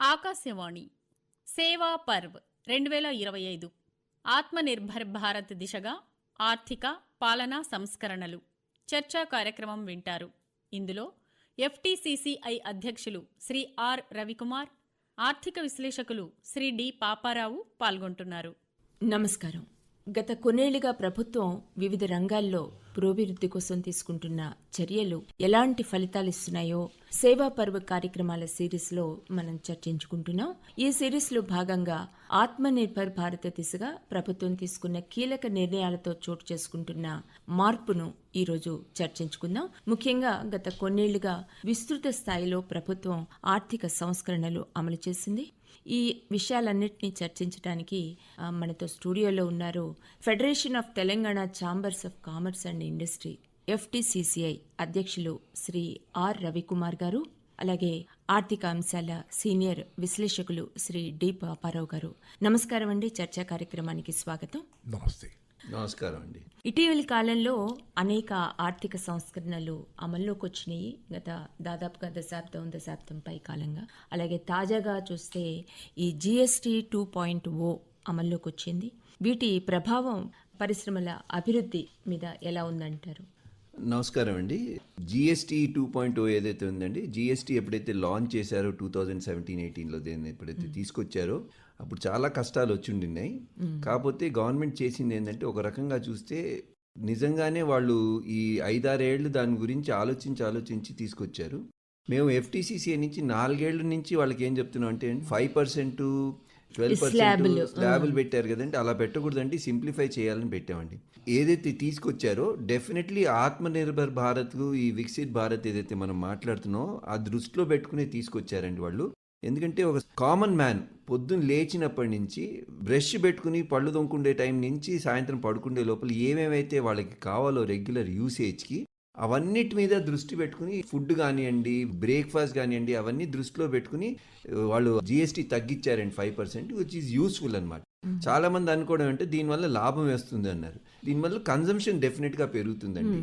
ఆకాశవాణి. సేవా పర్వ్ రెండు వేల ఇరవై ఐదు. ఆత్మనిర్భర్ భారత్ దిశగా ఆర్థిక పాలనా సంస్కరణలు. చర్చా కార్యక్రమం వింటారు. ఇందులో ఎఫ్టీసీసీఐ అధ్యక్షులు శ్రీ ఆర్ రవికుమార్ ఆర్థిక విశ్లేషకులు శ్రీ డి పాపారావు పాల్గొంటున్నారు. నమస్కారం. గత కొన్నేళ్ళుగా ప్రభుత్వం వివిధ రంగాల్లో పురోభివృద్ధి కోసం తీసుకుంటున్న చర్యలు ఎలాంటి ఫలితాలు ఇస్తున్నాయో సేవా పర్వ కార్యక్రమాల సిరీస్లో మనం చర్చించుకుంటున్నాం. ఈ సిరీస్లో భాగంగా ఆత్మనిర్భర్ భారత దిశగా ప్రభుత్వం తీసుకున్న కీలక నిర్ణయాలతో చోటు చేసుకుంటున్న మార్పును ఈరోజు చర్చించుకుందాం. ముఖ్యంగా గత కొన్నేళ్ళుగా విస్తృత స్థాయిలో ప్రభుత్వం ఆర్థిక సంస్కరణలు అమలు చేసింది. ఈ విషయాలన్నింటినీ చర్చించడానికి మనతో స్టూడియోలో ఉన్నారు federation of Telangana chambers of commerce and industry FTCCI అధ్యక్షులు శ్రీ ఆర్ రవికుమార్ గారు అలాగే ఆర్థిక అంశాల సీనియర్ విశ్లేషకులు శ్రీ డి పాపారావు గారు. నమస్కారం అండి చర్చా కార్యక్రమానికి స్వాగతం. నమస్తే. నమస్కారం అండి. ఇటీవలి కాలంలో అనేక ఆర్థిక సంస్కరణలు అమల్లోకి వచ్చినాయి. గత దాదాపుగా దశాబ్దం దశాబ్దం పై కాలంగా. అలాగే తాజాగా చూస్తే ఈ జిఎస్టి టూ పాయింట్ ఓ అమల్లోకి వచ్చింది. వీటి ప్రభావం పరిశ్రమల అభివృద్ధి మీద ఎలా ఉందంటారు? నమస్కారం అండి. జిఎస్టీ టూ పాయింట్ ఓ ఏదైతే ఉందండి జిఎస్టీ ఎప్పుడైతే లాంచ్ చేశారో టూ థౌజండ్ సెవెంటీన్ ఎయిటీన్లో దీన్ని ఎప్పుడైతే తీసుకొచ్చారో అప్పుడు చాలా కష్టాలు వచ్చి ఉండినాయి కాకపోతే గవర్నమెంట్ చేసింది ఏంటంటే ఒక రకంగా చూస్తే నిజంగానే వాళ్ళు ఈ ఐదారేళ్ళు దాని గురించి ఆలోచించి ఆలోచించి తీసుకొచ్చారు. మేము ఎఫ్టీసీసీ నుంచి నాలుగేళ్ళ నుంచి వాళ్ళకి ఏం చెప్తున్నాం అంటే ఫైవ్ పర్సెంట్ ట్వెల్వ్ పర్సెంట్ స్లాబులు, పెట్టారు కదండి అలా పెట్టకూడదండి సింప్లిఫై చేయాలని పెట్టామండి. ఏదైతే తీసుకొచ్చారో డెఫినెట్లీ ఆత్మనిర్భర్ భారత్ ఈ వికసిత్ భారత్ ఏదైతే మనం మాట్లాడుతున్నామో ఆ దృష్టిలో పెట్టుకునే తీసుకొచ్చారండి వాళ్ళు. ఎందుకంటే ఒక కామన్ మ్యాన్ పొద్దున్న లేచినప్పటి నుంచి బ్రష్ పెట్టుకుని పళ్ళు దొంకుండే టైం నుంచి సాయంత్రం పడుకుండే లోపల ఏమేమైతే వాళ్ళకి కావాలో రెగ్యులర్ యూసేజ్కి అవన్నిటి మీద దృష్టి పెట్టుకుని ఫుడ్ కానివ్వండి బ్రేక్ఫాస్ట్ కానివ్వండి అవన్నీ దృష్టిలో పెట్టుకుని వాళ్ళు GST తగ్గించారండి five percent which is useful అనమాట చాలా మంది అనుకోవడం అంటే దీనివల్ల లాభం వేస్తుంది అన్నారు. దీనివల్ల కన్జంప్షన్ డెఫినెట్గా పెరుగుతుందండి.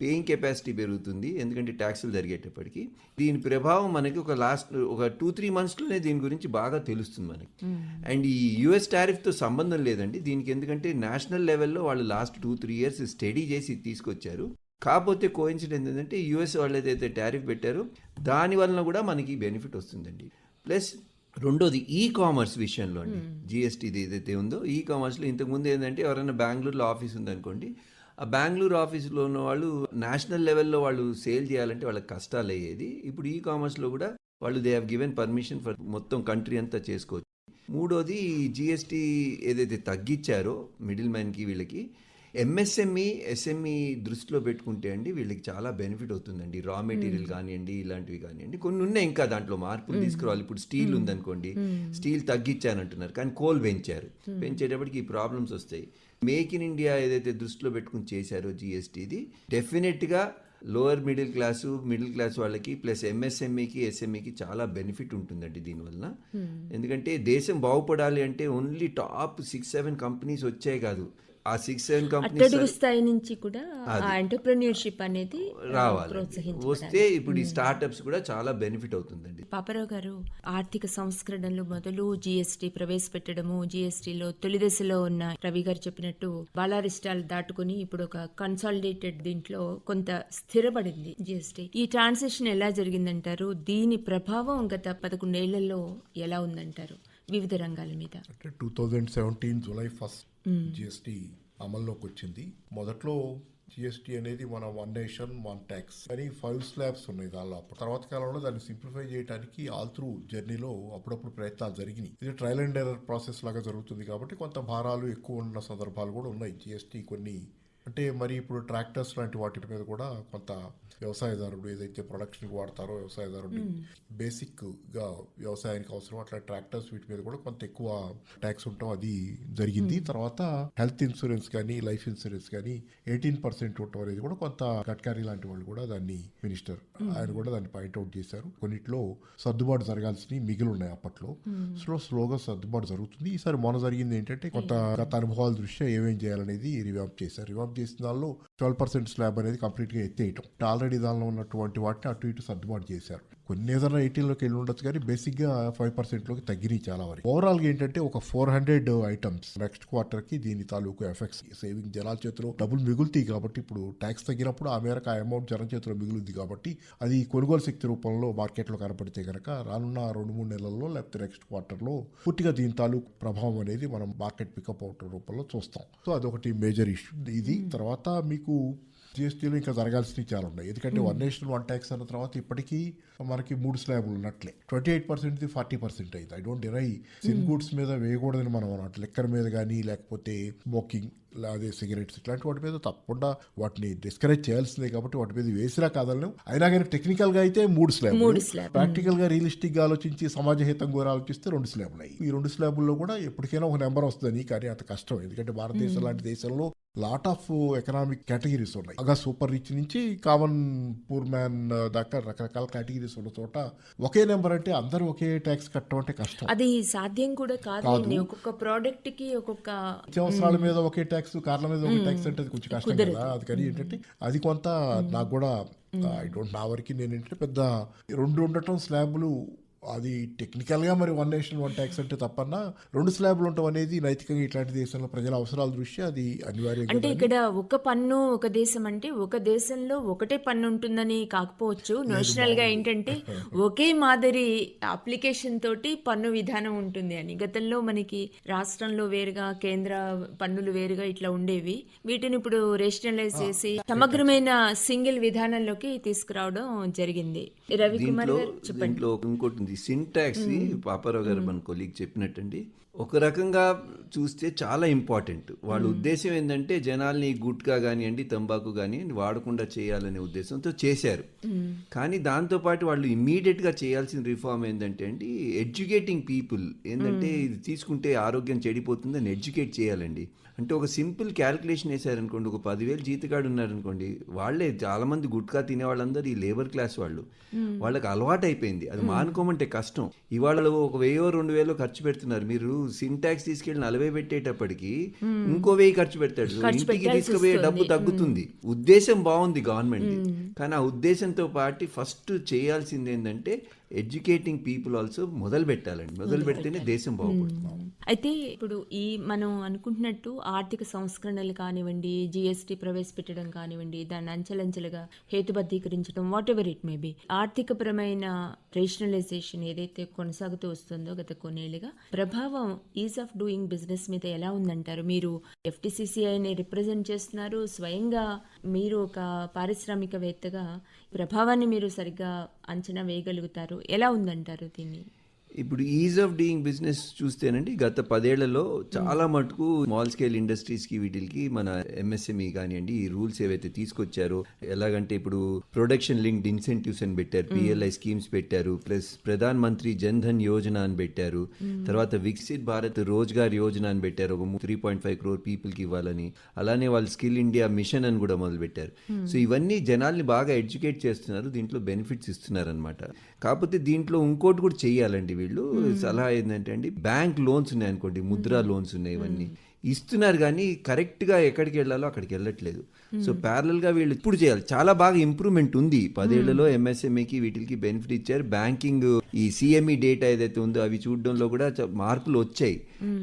పేయింగ్ కెపాసిటీ పెరుగుతుంది. ఎందుకంటే ట్యాక్సులు జరిగేటప్పటికి. దీని ప్రభావం మనకి ఒక లాస్ట్ ఒక టూ త్రీ మంత్స్లోనే దీని గురించి బాగా తెలుస్తుంది మనకి. అండ్ ఈ యుఎస్తో సంబంధం లేదండి. దీనికి ఎందుకంటే నేషనల్ లెవెల్లో వాళ్ళు last two three years study చేసి తీసుకొచ్చారు. కాకపోతే కోయిన్సిడెన్స్ ఏంటంటే యుఎస్ వాళ్ళు ఏదైతే టారిఫ్ పెట్టారో దాని వలన కూడా మనకి బెనిఫిట్ వస్తుందండి. ప్లస్ రెండోది ఈ కామర్స్ విషయంలో అండి జిఎస్టీది ఏదైతే ఉందో ఈ కామర్స్లో ఇంతకుముందు ఏంటంటే ఎవరైనా బెంగళూరులో ఆఫీస్ ఉందనుకోండి ఆ బెంగళూరు ఆఫీసులో ఉన్న వాళ్ళు నేషనల్ లెవెల్లో వాళ్ళు సేల్ చేయాలంటే వాళ్ళకి కష్టాలు అయ్యేది. ఇప్పుడు ఈ కామర్స్లో కూడా వాళ్ళు they have given permission for మొత్తం కంట్రీ అంతా చేసుకోవచ్చు. మూడోది జిఎస్టీ ఏదైతే తగ్గించారో మిడిల్ మ్యాన్కి వీళ్ళకి ఎంఎస్ఎంఈ ఎస్ఎంఈ దృష్టిలో పెట్టుకుంటే అండి వీళ్ళకి చాలా బెనిఫిట్ అవుతుందండి. రా మెటీరియల్ కానివ్వండి ఇలాంటివి కానివ్వండి. కొన్ని ఉన్నాయి ఇంకా దాంట్లో మార్పులు తీసుకురావాలి. ఇప్పుడు స్టీల్ ఉందనుకోండి స్టీల్ తగ్గించానంటున్నారు కానీ కోల్ పెంచారు. పెంచేటప్పటికి ఈ ప్రాబ్లమ్స్ వస్తాయి. మేక్ ఇన్ ఇండియా ఏదైతే దృష్టిలో పెట్టుకుని చేశారో జిఎస్టీది డెఫినెట్గా lower middle class middle class వాళ్ళకి ప్లస్ ఎంఎస్ఎంఈకి ఎస్ఎంఈకి చాలా బెనిఫిట్ ఉంటుందండి దీనివల్ల ఎందుకంటే దేశం బాగుపడాలి అంటే only top six seven companies వచ్చాయి కాదు. ఆ సిక్స్ సెవెన్ అట్టడుగు కంపెనీస్ స్థాయి నుంచి కూడా ఆ ఎంటర్ప్రెన్యూర్షిప్ అనేది రావాలి. వస్తే ఇప్పుడు ఈ స్టార్టప్స్ కూడా చాలా బెనిఫిట్ అవుతుందండి. పాపారావు గారు ఆర్థిక సంస్కరణలు మొదలు జీఎస్టీ ప్రవేశపెట్టడము జీఎస్టీలో తొలి దశలో ఉన్న రవి గారు చెప్పినట్టు బాలారిష్టాలు దాటుకుని ఇప్పుడు ఒక కన్సాలిడేటెడ్ దీంట్లో కొంత స్థిరపడింది జీఎస్టీ ఈ ట్రాన్సాక్షన్ ఎలా జరిగిందంటారు? దీని ప్రభావం గత పదకొండేళ్ళలో ఎలా ఉందంటారు? వివిధ రంగాల మీద. అంటే two thousand seventeen July first GST అమల్లోకి వచ్చింది. మొదట్లో జిఎస్టీ అనేది మన వన్ నేషన్ వన్ ట్యాక్స్ అని ఫైవ్ స్లాబ్స్ ఉన్నాయి దానిలో. తర్వాత కాలంలో దాన్ని సింప్లిఫై చేయడానికి ఆల్ త్రూ జర్నీలో అప్పుడప్పుడు ప్రయత్నాలు జరిగినాయి. ఇది ట్రయల్ అండ్ ఎర్రర్ ప్రాసెస్ లాగా జరుగుతుంది కాబట్టి కొంత భారాలు ఎక్కువ ఉన్న సందర్భాలు కూడా ఉన్నాయి. జిఎస్టీ కొన్ని అంటే మరి ఇప్పుడు ట్రాక్టర్స్ లాంటి వాటి మీద కూడా కొంత వ్యవసాయదారుడు ఏదైతే ప్రొడక్షన్కి వాడతారో వ్యవసాయదారుడు బేసిక్గా వ్యవసాయానికి అవసరం అట్లా ట్రాక్టర్స్ వీటి మీద కూడా కొంత ఎక్కువ ట్యాక్స్ ఉండటం అది జరిగింది. తర్వాత హెల్త్ ఇన్సూరెన్స్ కానీ లైఫ్ ఇన్సూరెన్స్ కానీ ఎయిటీన్ పర్సెంట్ ఉండటం అనేది కూడా కొంత గడ్కరీ లాంటి వాళ్ళు కూడా దాన్ని మినిస్టర్ ఆయన కూడా దాన్ని పాయింట్అవుట్ చేశారు. కొన్నిట్లో సర్దుబాటు జరగాల్సినవి మిగిలి ఉన్నాయి అప్పట్లో. స్లో స్లోగా సర్దుబాటు జరుగుతుంది. ఈసారి మొన్న జరిగింది ఏంటంటే కొంత గత అనుభవాల దృష్ట్యా ఏమేం చేయాలనేది రివాంప్ చేశారు. రివాంప్ చేసిన దానిలో ట్వెల్వ్ పర్సెంట్ స్లాబ్ అనేది కంప్లీట్గా ఎత్తేయటం. ఆల్రెడీ దానిలో ఉన్నటువంటి వాటిని అటు ఇటు సర్దుబాటు చేశారు. కొన్ని ఏదైనా ఎయిటీన్లోకి వెళ్ళి ఉండొచ్చు కానీ బేసిక్గా ఫైవ్ పర్సెంట్లోకి తగ్గినాయి చాలా వరకు. ఓవరాల్గా ఏంటంటే ఒక ఫోర్ హండ్రెడ్ ఐటమ్స్ నెక్స్ట్ క్వార్టర్కి దీని తాలూకు ఎఫెక్ట్స్. సేవింగ్ జనాల చేతిలో డబ్బులు మిగులుతాయి కాబట్టి ఇప్పుడు ట్యాక్స్ తగ్గినప్పుడు ఆ మేరకు ఆ అమౌంట్ జనం చేతిలో మిగులుద్ది కాబట్టి అది కొనుగోలు శక్తి రూపంలో మార్కెట్లో కనపడితే కనుక రానున్న రెండు మూడు నెలల్లో లేకపోతే నెక్స్ట్ క్వార్టర్లో పూర్తిగా దీని తాలూకు ప్రభావం అనేది మనం మార్కెట్ పికప్ అవటం రూపంలో చూస్తాం. సో అదొకటి మేజర్ ఇష్యూ. ఇది తర్వాత మీకు జిఎస్టీలో ఇంకా జరగాల్సినవి చాలా ఉన్నాయి. ఎందుకంటే వన్ నేషన్ వన్ ట్యాక్స్ అన్న తర్వాత ఇప్పటికీ మనకి మూడు స్లాబులు ఉన్నట్లే. Twenty eight percent forty percent అయింది. I don't deny sin goods మీద వేయకూడదని మనం అన్నట్టు లెక్కర్ మీద కానీ లేకపోతే స్మోకింగ్ అదే సిగరెట్స్ ఇట్లాంటి వాటి మీద తప్పకుండా వాటిని డిస్కరేజ్ చేయాల్సిందే కాబట్టి వాటి మీద వేసినా కాదలను అయినా కానీ టెక్నికల్గా అయితే మూడు స్లాబ్. ప్రాక్టికల్గా రియలిస్టిక్గా ఆలోచించి సమాజ హితం కూడా ఆలోచిస్తే రెండు స్లాబ్లు అయ్యి ఈ రెండు స్లాబుల్లో కూడా ఎప్పటికైనా ఒక నెంబర్ వస్తుందని కానీ అంత కష్టం. ఎందుకంటే భారతదేశం లాంటి దేశంలో లాట్ ఆఫ్ ఎకనామిక్ కేటగిరీస్ ఉన్నాయి. బాగా సూపర్ రిచ్ నుంచి కామన్ పూర్ మ్యాన్ దాకా రకరకాల కేటగిరీస్ ఉన్న చోట ఒకే నెంబర్ అంటే అందరూ ఒకే ట్యాక్స్ కట్టడం అంటే కష్టం. అది సాధ్యం కూడా కాదండి ఒక్కొక్క ప్రోడక్ట్కి ఒక్కొక్క నిత్యావసరాల మీద ఒకే ట్యాక్స్ కార్ల మీద ఒకే ట్యాక్స్ అంటే అది కొంచెం కష్టం కదా అది కానీ ఏంటంటే అది కొంత నాకు కూడా ఐ డోంట్ నా వరకు నేను ఏంటంటే పెద్ద రెండు ఉండటం స్లాబ్లు అది టెక్నికల్గా మరి వన్ నేషన్ వన్ ట్యాక్స్ అంటే తప్పన్నా. రెండు స్లాబ్లు ఉండటం అనేది నైతికంగా ఇట్లాంటి దేశంలో ప్రజల అవసరాల దృష్ట్యా అది అనివార్యంగా అంటే ఇక్కడ ఒక పన్ను ఒక దేశం అంటే ఒక దేశంలో ఒకటే పన్ను ఉంటుందని కాకపోవచ్చు. నేషనల్గా ఏంటంటే ఒకే మాదిరి అప్లికేషన్ తోటి పన్ను విధానం ఉంటుంది అని. గతంలో మనకి రాష్ట్రంలో వేరుగా కేంద్ర పన్నులు వేరుగా ఇట్లా ఉండేవి. వీటిని ఇప్పుడు రేషనలైజ్ చేసి సమగ్రమైన సింగిల్ విధానంలోకి తీసుకురావడం జరిగింది. రవికుమార్ గారు చెప్పండి. ఇంకోటి సింటాక్స్ పాపారావు గారు మన కొలీగ్ చెప్పినట్టండి. ఒక రకంగా చూస్తే చాలా ఇంపార్టెంట్. వాళ్ళ ఉద్దేశం ఏంటంటే జనాల్ని గుట్కా కానివ్వండి తంబాకు కానివ్వండి వాడకుండా చేయాలనే ఉద్దేశంతో చేశారు. కానీ దాంతోపాటు వాళ్ళు immediate గా చేయాల్సిన రిఫార్మ్ ఏంటంటే అండి ఎడ్యుకేటింగ్ పీపుల్. ఏంటంటే ఇది తీసుకుంటే ఆరోగ్యం చెడిపోతుందని ఎడ్యుకేట్ చేయాలండి. అంటే ఒక సింపుల్ క్యాలిక్యులేషన్ వేసారనుకోండి ఒక పదివేలు జీతగాడు ఉన్నారనుకోండి వాళ్ళే చాలా మంది గుట్కా తినే వాళ్ళందరూ ఈ లేబర్ క్లాస్ వాళ్ళు. వాళ్ళకి అలవాటు అయిపోయింది అది మానుకోమంటే కష్టం. ఇవాళ ఒక వెయ్యో రెండు వేలో ఖర్చు పెడుతున్నారు. మీరు సింటాక్స్ తీసుకెళ్ళి నలభై పెట్టేటప్పటికి ఇంకో వెయ్యి ఖర్చు పెడతాడు. ఇంటికి తీసుకుపోయే డబ్బు తగ్గుతుంది. ఉద్దేశం బాగుంది గవర్నమెంట్ కానీ ఆ ఉద్దేశంతో పాటు ఫస్ట్ చేయాల్సింది ఏంటంటే ఎడ్యుకేటింగ్ పీపుల్ ఆల్సో మొదలు పెట్టాలండి మొదలు పెడితేనే దేశం బాగుపడుతుంది. అయితే ఇప్పుడు ఈ మనం అనుకుంటున్నట్టు ఆర్థిక సంస్కరణలు కానివ్వండి జిఎస్టీ ప్రవేశపెట్టడం కానివ్వండి దాన్ని అంచెలంచెలుగా హేతుబద్ధీకరించడం whatever it may be ఆర్థికపరమైన రేషనలైజేషన్ ఏదైతే కొనసాగుతూ వస్తుందో గత కొన్నేళ్ళుగా ప్రభావం ఈజ్ ఆఫ్ డూయింగ్ బిజినెస్ మీద ఎలా ఉందంటారు? మీరు ఎఫ్టిసిసిఐని రిప్రజెంట్ చేస్తున్నారు. స్వయంగా మీరు ఒక పారిశ్రామికవేత్తగా ప్రభావాన్ని మీరు సరిగ్గా అంచనా వేయగలుగుతారు. ఎలా ఉందంటారు దీన్ని? ఇప్పుడు ఈజ్ ఆఫ్ డూయింగ్ బిజినెస్ చూస్తేనండి గత పదేళ్ళలో చాలా మటుకు స్మాల్ స్కేల్ ఇండస్ట్రీస్కి వీటికి మన ఎంఎస్ఎంఈ కానివ్వండి ఈ రూల్స్ ఏవైతే తీసుకొచ్చారో ఎలాగంటే ఇప్పుడు ప్రొడక్షన్ లింక్డ్ ఇన్సెంటివ్స్ అని పెట్టారు పిఎల్ఐ స్కీమ్స్ పెట్టారు ప్లస్ ప్రధాన్ మంత్రి జన్ ధన్ యోజన అని పెట్టారు తర్వాత వికసిత్ భారత్ రోజ్గార్ యోజన అని పెట్టారు ఒక త్రీ పాయింట్ ఫైవ్ క్రోర్ పీపుల్కి ఇవ్వాలని అలానే వాళ్ళు స్కిల్ ఇండియా మిషన్ అని కూడా మొదలు పెట్టారు. సో ఇవన్నీ జనాల్ని బాగా ఎడ్యుకేట్ చేస్తున్నారు దీంట్లో బెనిఫిట్స్ ఇస్తున్నారు అనమాట కాకపోతే దీంట్లో ఇంకోటి కూడా చెయ్యాలండి వీళ్ళు సలహా ఏంటంటే అండి బ్యాంక్ లోన్స్ ఉన్నాయి అనుకోండి ముద్రా లోన్స్ ఉన్నాయి ఇవన్నీ. ఇస్తున్నారు కానీ కరెక్ట్గా ఎక్కడికి వెళ్ళాలో అక్కడికి వెళ్ళట్లేదు. సో ప్యారల్గా వీళ్ళు ఇప్పుడు చేయాలి. చాలా బాగా ఇంప్రూవ్మెంట్ ఉంది. పదేళ్ళలో ఎంఎస్ఎంఈకి వీటికి బెనిఫిట్ ఇచ్చారు. బ్యాంకింగ్ ఈ సిఎంఈ డేటా ఏదైతే ఉందో అవి చూడడంలో కూడా మార్పులు వచ్చాయి.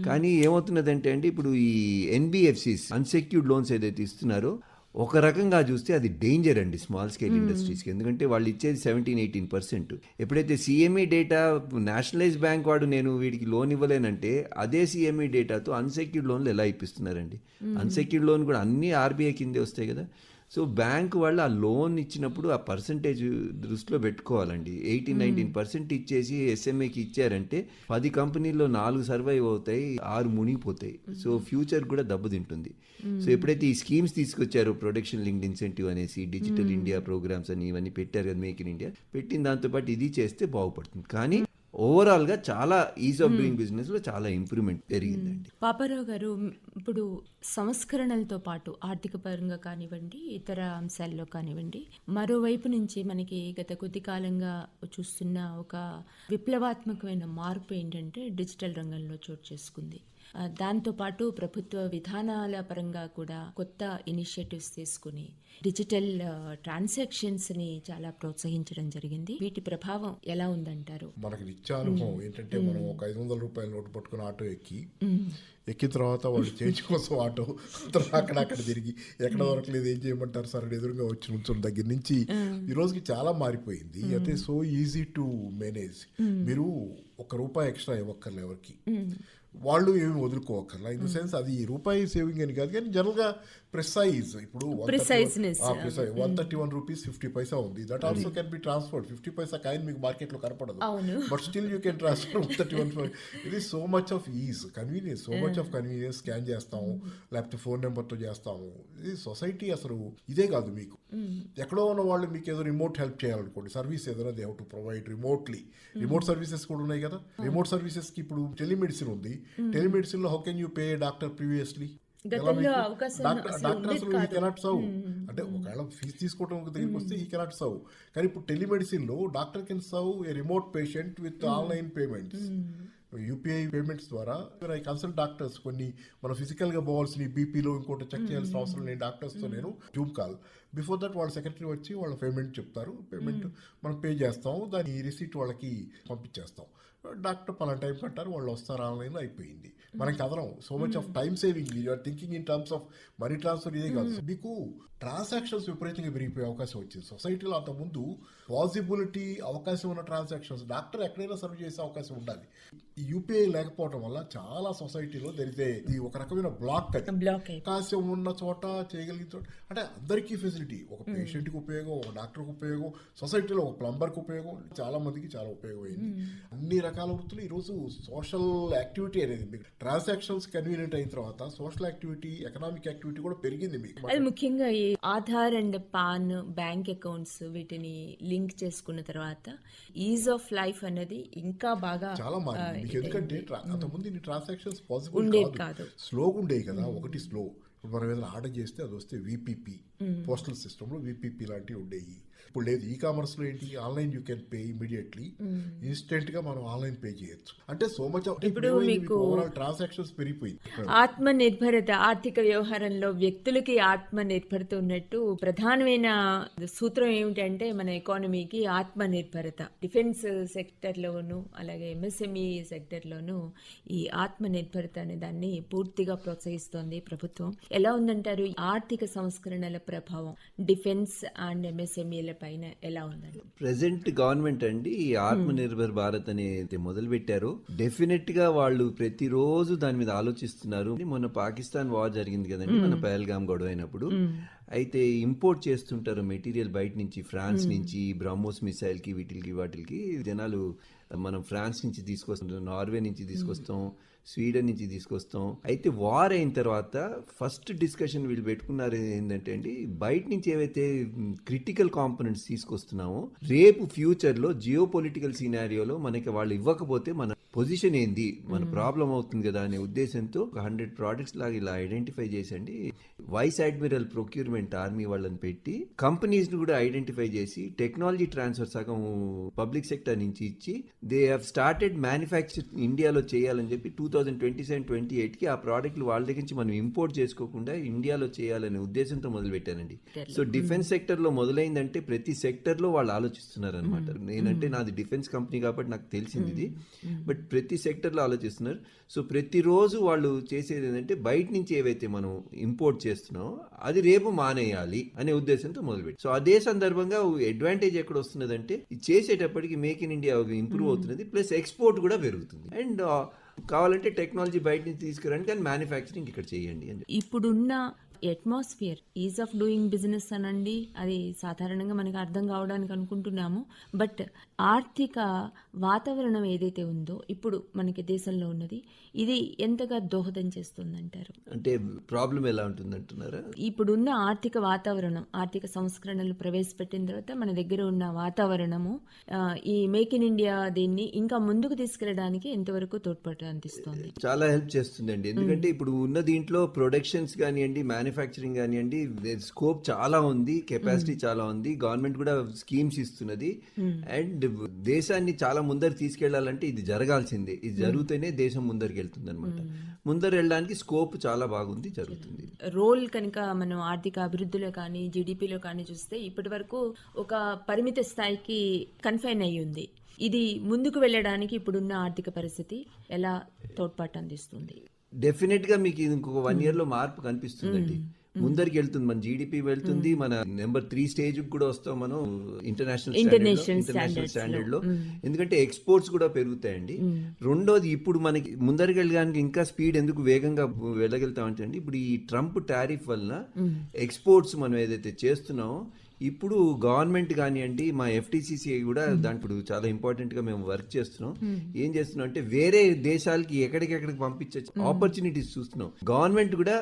కానీ ఏమవుతున్నదంటే అండి ఇప్పుడు ఈ ఎన్బిఎఫ్సిస్ అన్సెక్యూర్డ్ లోన్స్ ఏదైతే ఇస్తున్నారో ఒక రకంగా చూస్తే అది డేంజర్ అండి స్మాల్ స్కేల్ ఇండస్ట్రీస్కి ఎందుకంటే వాళ్ళు ఇచ్చేది సెవెంటీన్ ఎయిటీన్ పర్సెంట్ ఎప్పుడైతే సిఎంఈ డేటా నేషనలైజ్ బ్యాంక్ వాడు నేను వీడికి లోన్ ఇవ్వలేనంటే అదే సిఎంఈ డేటాతో అన్సెక్యూర్డ్ లోన్లు ఎలా ఇప్పిస్తున్నారండి? అన్సెక్యూర్డ్ లోన్ కూడా అన్ని ఆర్బీఐ కిందే వస్తాయి కదా? సో బ్యాంక్ వాళ్ళు ఆ లోన్ ఇచ్చినప్పుడు ఆ పర్సంటేజ్ దృష్టిలో పెట్టుకోవాలండి. ఎయిటీన్ నైన్టీన్ పర్సెంట్ ఇచ్చేసి ఎస్ఎంఏకి ఇచ్చారంటే పది కంపెనీల్లో నాలుగు సర్వైవ్ అవుతాయి ఆరు మునిగిపోతాయి. సో ఫ్యూచర్ కూడా దెబ్బతింటుంది. సో ఎప్పుడైతే ఈ స్కీమ్స్ తీసుకొచ్చారో ప్రొడక్షన్ లింక్డ్ ఇన్సెంటివ్ అనేసి డిజిటల్ ఇండియా ప్రోగ్రామ్స్ అని ఇవన్నీ పెట్టారు కదా మేక్ ఇన్ ఇండియా పెట్టిన దాంతోపాటు ఇది చేస్తే బాగుపడుతుంది. కానీ ఓవరాల్గా చాలా ఈజ్ ఆఫ్ డూయింగ్ బిజినెస్లో చాలా ఇంప్రూవ్మెంట్ పెరిగిందండి. పాపారావు గారు ఇప్పుడు సంస్కరణలతో పాటు ఆర్థిక పరంగా కానివ్వండి ఇతర అంశాల్లో కానివ్వండి మరోవైపు నుంచి మనకి గత కొద్ది కాలంగా చూస్తున్న ఒక విప్లవాత్మకమైన మార్పు ఏంటంటే డిజిటల్ రంగంలో చోటు చేసుకుంది. దాంతోపాటు ప్రభుత్వ విధానాల పరంగా కూడా కొత్త ఇనిషియేటివ్స్ తీసుకుని డిజిటల్ ట్రాన్సాక్షన్స్ని చాలా ప్రోత్సహించడం జరిగింది. వీటి ప్రభావం ఎలా ఉందంటారు? మనకి నిత్యానుభవం ఏంటంటే మనం ఒక ఐదు వందల రూపాయల నోటు పట్టుకుని ఆటో ఎక్కి ఎక్కిన తర్వాత వాళ్ళు చేంజ్ కోసం ఆటో అక్కడ అక్కడ తిరిగి ఎక్కడ దొరకలేదు ఏం చేయమంటారు సార్? ఎదురుగా వచ్చి నుంచున్న దగ్గర నుంచి ఈ రోజుకి చాలా మారిపోయింది. అయితే సో ఈజీ టు మేనేజ్ మీరు ఒక రూపాయి ఎక్స్ట్రా ఇవ్వక్కర్లే ఎవరికి. వాళ్ళు ఏమి వదులుకోవక్కర్లా. ఇన్ ద సెన్స్ అది రూపాయి సేవింగ్ అని కాదు కానీ జనరల్గా ప్రిసైజ్. ఇప్పుడు. One thirty one rupees fifty paisa ఉంది. That also can be transferred fifty paisa coin మీకు మార్కెట్లో కనపడదు. But still you can transfer one thirty one ఇది so much of is convenience so much of convenience scan చేస్తాము. లేకపోతే phone నెంబర్తో చేస్తాము. ఇది సొసైటీ అసలు ఇదే కాదు మీకు. ఎక్కడో ఉన్న వాళ్ళు మీకు ఏదో రిమోట్ హెల్ప్ చేయాలనుకోండి. సర్వీస్ ఏదైనా they have to provide remotely. Remote services కూడా ఉన్నాయి కదా? రిమోట్ సర్వీసెస్కి ఇప్పుడు టెలిమెడిసిన్ ఉంది. టెలిమెడిసిన్లో how can you pay doctor previously doctor ఉండేది అసలు ఈ కెనాట్ సర్వ్ అంటే ఒకవేళ ఫీజు తీసుకోవడం దగ్గరికి వస్తే ఈ కెనాట్ సర్వ్ కానీ ఇప్పుడు టెలిమెడిసిన్లో doctor can serve a remote patient with online payments UPI payments ద్వారా ఐ కన్సల్ట్ డాక్టర్స్ కొన్ని మన ఫిజికల్గా పోవాల్సిన బీపీలో ఇంకోటి చెక్ చేయాల్సిన అవసరం లేని డాక్టర్స్తో నేను జూమ్ కాల్ బిఫోర్ దట్ వాళ్ళ సెక్రటరీ వచ్చి వాళ్ళ పేమెంట్ చెప్తారు. పేమెంట్ మనం పే చేస్తాం దాని రిసీట్ వాళ్ళకి పంపించేస్తాం. డాక్టర్ పలానా టైం కట్టారు వాళ్ళు వస్తారు ఆన్లైన్ అయిపోయింది. మనకి కదలం so much of time saving you're thinking in terms of money transfer ఇదే కాదు. మీకు ట్రాన్సాక్షన్స్ విపరీతంగా పెరిగిపోయే అవకాశం వచ్చింది. సొసైటీలో అంతకుముందు పాసిబిలిటీ అవకాశం ఉన్న ట్రాన్సాక్షన్స్ డాక్టర్ ఎక్కడైనా సర్వ్ చేసే అవకాశం ఉండాలి. యూపీఐ లేకపోవడం వల్ల చాలా సొసైటీలో జరిగితే ఇది ఒక రకమైన బ్లాక్ అవకాశం ఉన్న చోట చేయగలిగిన చోట అంటే అందరికీ ఫెసిలిటీ. ఒక పేషెంట్కి ఉపయోగం ఒక డాక్టర్కి ఉపయోగం సొసైటీలో ఒక ప్లంబర్కి ఉపయోగం చాలా మందికి చాలా ఉపయోగమైంది. అన్ని రకాల వృత్తులు ఈరోజు సోషల్ యాక్టివిటీ అనేది మీకు ట్రాన్సాక్షన్స్ కన్వీనియంట్ అయిన తర్వాత సోషల్ యాక్టివిటీ ఎకనామిక్ యాక్టివిటీ కూడా పెరిగింది మీకు. అది ముఖ్యంగా ఈ Aadhaar and PAN bank accounts వీటిని లింక్ చేసుకున్న తర్వాత ఈజ్ ఆఫ్ లైఫ్ అనేది ఇంకా బాగా చాలా మారింది. ఎందుకంటే అంతకుముందు ఇన్ని ట్రాన్సాక్షన్స్ పాసిబుల్ కాదు. స్లోగా ఉండేవి కదా. ఒకటి స్లో ఇప్పుడు మనం ఏదైనా ఆర్డర్ చేస్తే అది వస్తే విపిపి పోస్టల్ సిస్టమ్లో విపిపి లాంటివి ఉండేవి. ఇప్పుడు లేదు ఈ కామర్స్లో ఏంటి? Online you can pay immediately ఇన్స్టెంట్గా మనం ఆన్లైన్ పే చేయొచ్చు. అంటే సో మచ్ ఇప్పుడు మీకు- ట్రాన్సాక్షన్స్ పెరిగిపోయింది. ఆత్మ నిర్భరత ఆర్థిక వ్యవహారంలో వ్యక్తులకి ఆత్మ నిర్భరత ఉన్నట్టు ప్రధానమైన సూత్రం ఏమిటంటే మన ఎకానమీకి ఆత్మ నిర్భరత డిఫెన్స్ సెక్టర్లోను అలాగే ఎంఎస్ఎంఈ సెక్టర్లోను ఈ ఆత్మ నిర్భరత అనే దాన్ని పూర్తిగా ప్రోత్సహిస్తోంది ప్రభుత్వం. ఎలా ఉందంటారు? ఆర్థిక సంస్కరణల ప్రభావం డిఫెన్స్ అండ్ ఎంఎస్ఎంఈల పైన ఎలా ఉందండి? ప్రెసెంట్ గవర్నమెంట్ అండి ఈ ఆత్మ నిర్భర్ భారత్ అనేది మొదలు పెట్టారు డెఫినెట్గా వాళ్ళు ప్రతిరోజు దాని మీద ఆలోచిస్తున్నారు. మొన్న పాకిస్తాన్ వార్ జరిగింది కదండి మన పహల్గామ్ గొడవ అయినప్పుడు అయితే ఇంపోర్ట్ చేస్తుంటారు మెటీరియల్ బయట నుంచి ఫ్రాన్స్ నుంచి బ్రహ్మోస్ మిసైల్కి వీటికి వాటికి జనాలు మనం ఫ్రాన్స్ నుంచి తీసుకొస్తాం నార్వే నుంచి తీసుకొస్తాం స్వీడన్ నుంచి తీసుకొస్తాం. అయితే వార్ అయిన తర్వాత ఫస్ట్ డిస్కషన్ వీళ్ళు పెట్టుకున్నారు ఏంటంటే అండి బయట నుంచి ఏవైతే క్రిటికల్ కాంపోనెంట్స్ తీసుకొస్తున్నామో రేపు ఫ్యూచర్లో జియో పొలిటికల్ సినారియోలో మనకి వాళ్ళు ఇవ్వకపోతే మన పొజిషన్ ఏంది మన ప్రాబ్లం అవుతుంది కదా అనే ఉద్దేశంతో ఒక హండ్రెడ్ ప్రోడక్ట్స్ లాగా ఇలా ఐడెంటిఫై చేసండి వైస్ అడ్మిరల్ ప్రొక్యూర్మెంట్ ఆర్మీ వాళ్ళని పెట్టి కంపెనీస్ని కూడా ఐడెంటిఫై చేసి టెక్నాలజీ ట్రాన్స్ఫర్ సగం పబ్లిక్ సెక్టర్ నుంచి ఇచ్చి దే హ్యావ్ స్టార్టెడ్ మ్యానుఫ్యాక్చర్ ఇండియాలో చేయాలని చెప్పి two thousand twenty seven twenty ఎయిట్కి ఆ ప్రోడక్ట్లు వాళ్ళ దగ్గర నుంచి మనం ఇంపోర్ట్ చేసుకోకుండా ఇండియాలో చేయాలనే ఉద్దేశంతో మొదలు పెట్టానండి సో డిఫెన్స్ సెక్టర్లో మొదలైందంటే ప్రతి సెక్టర్లో వాళ్ళు ఆలోచిస్తున్నారు అనమాట నేనంటే నాది డిఫెన్స్ కంపెనీ కాబట్టి నాకు తెలిసింది ఇది. బట్ ప్రతి సెక్టర్లో ఆలోచిస్తున్నారు. సో ప్రతిరోజు వాళ్ళు చేసేది ఏంటంటే బయట నుంచి ఏవైతే మనం ఇంపోర్ట్ చేస్తున్నామో అది రేపు మానేయాలి అనే ఉద్దేశంతో మొదలుపెట్టి సో అదే సందర్భంగా అడ్వాంటేజ్ ఎక్కడ వస్తున్నదంటే చేసేటప్పటికి మేక్ ఇన్ ఇండియా ఇంప్రూవ్ అవుతున్నది ప్లస్ ఎక్స్పోర్ట్ కూడా పెరుగుతుంది. అండ్ కావాలంటే టెక్నాలజీ బయట నుంచి తీసుకురండి కానీ మ్యానుఫ్యాక్చరింగ్ ఇక్కడ చేయండి అని ఇప్పుడున్న atmosphere ease of doing business అనండి అది సాధారణంగా మనకు అర్థం కావడానికి అనుకుంటున్నాము. బట్ ఆర్థిక వాతావరణం ఏదైతే ఉందో ఇప్పుడు మనకి దేశంలో ఉన్నది ఇది ఎంతగా దోహదం చేస్తుందంటారు? అంటే ప్రాబ్లం ఎలా ఉంటుంది అంటున్నారా ఇప్పుడున్న ఆర్థిక వాతావరణం ఆర్థిక సంస్కరణలు ప్రవేశపెట్టిన తర్వాత మన దగ్గర ఉన్న వాతావరణము ఈ మేక్ ఇన్ ఇండియా దీన్ని ఇంకా ముందుకు తీసుకెళ్ళడానికి ఎంతవరకు తోడ్పాటు అందిస్తోంది? చాలా హెల్ప్ చేస్తుందండి. ఎందుకంటే ఇప్పుడు ఉన్న దీంట్లో ప్రొడక్షన్స్ కానివ్వండి మ్యానుఫ్యాక్చరింగ్ కానివ్వండి స్కోప్ చాలా ఉంది కెపాసిటీ చాలా ఉంది. గవర్నమెంట్ కూడా స్కీమ్స్ ఇస్తున్నది. అండ్ అండ్ దేశాన్ని చాలా ముందరికి తీసుకెళ్ళాలంటే ఇది జరగాల్సిందే. ఇది జరిగితేనే దేశం ముందరికి వెళ్తుంది అనమాట ముందర వెళ్ళడానికి స్కోప్ చాలా బాగుంది జరుగుతుంది. రోల్ కనుక మనం ఆర్థిక అభివృద్ధిలో కానీ జీడిపిలో కానీ చూస్తే ఇప్పటి వరకు ఒక పరిమిత స్థాయికి కన్ఫైన్ అయి ఉంది. ఇది ముందుకు వెళ్ళడానికి ఇప్పుడున్న ఆర్థిక పరిస్థితి ఎలా తోడ్పాటు అందిస్తుంది? డెఫినెట్గా మీకు ఇంకొక వన్ ఇయర్లో మార్పు కనిపిస్తుందండి. ముందరికి వెళ్తుంది. మన జీడిపి వెళ్తుంది. మన నెంబర్ త్రీ స్టేజ్ కూడా వస్తాం మనం ఇంటర్నేషనల్ ఇంటర్నేషనల్ స్టాండర్డ్లో. ఎందుకంటే ఎక్స్పోర్ట్స్ కూడా పెరుగుతాయండి. రెండోది ఇప్పుడు మనకి ముందరికి వెళ్ళడానికి ఇంకా స్పీడ్ ఎందుకు వేగంగా వెళ్ళగలుగుతామంటే అండి ఇప్పుడు ఈ ట్రంప్ టారిఫ్ వలన ఎక్స్పోర్ట్స్ మనం ఏదైతే చేస్తున్నామో ఇప్పుడు గవర్నమెంట్ కానివ్వండి మా ఎఫ్టీసీసీ కూడా దాంట్లో చాలా ఇంపార్టెంట్గా మేము వర్క్ చేస్తున్నాం. ఏం చేస్తున్నాం అంటే వేరే దేశాలకి ఎక్కడికెక్కడికి పంపించే ఆపర్చునిటీస్ చూస్తున్నాం. గవర్నమెంట్ కూడా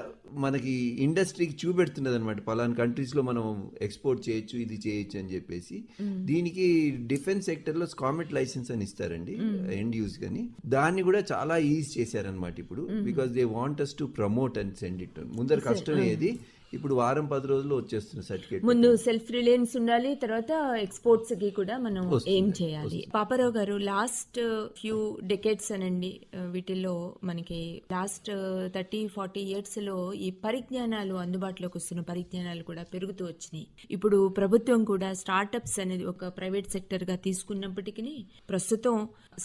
మనకి ఇండస్ట్రీకి చూపెడుతున్నది అనమాట పలానా కంట్రీస్లో మనం ఎక్స్పోర్ట్ చేయొచ్చు ఇది చేయొచ్చు అని చెప్పేసి. దీనికి డిఫెన్స్ సెక్టర్లో స్కామెట్ లైసెన్స్ అని ఇస్తారండి ఎండ్ యూస్ కానీ దాన్ని కూడా చాలా ఈజీ చేశారనమాట ఇప్పుడు. Because they want us to promote and send it ముందర కష్టం ఏది? ఇప్పుడు వారం పది రోజుల్లో వచ్చేస్తున్న సర్టిఫికేట్ ముందు సెల్ఫ్ రిలయన్స్ ఉండాలి తర్వాత ఎక్స్పోర్ట్స్కి కూడా మనం ఏం చేయాలి. పాపారావు గారు లాస్ట్ ఫ్యూ డెకేట్స్ అనండి వీటిల్లో మనకి లాస్ట్ థర్టీ ఫార్టీ ఇయర్స్లో ఈ పరిజ్ఞానాలు అందుబాటులోకి వస్తున్న పరిజ్ఞానాలు కూడా పెరుగుతూ వచ్చినాయి. ఇప్పుడు ప్రభుత్వం కూడా స్టార్టప్స్ అనేది ఒక ప్రైవేట్ సెక్టర్గా తీసుకున్నప్పటికీ ప్రస్తుతం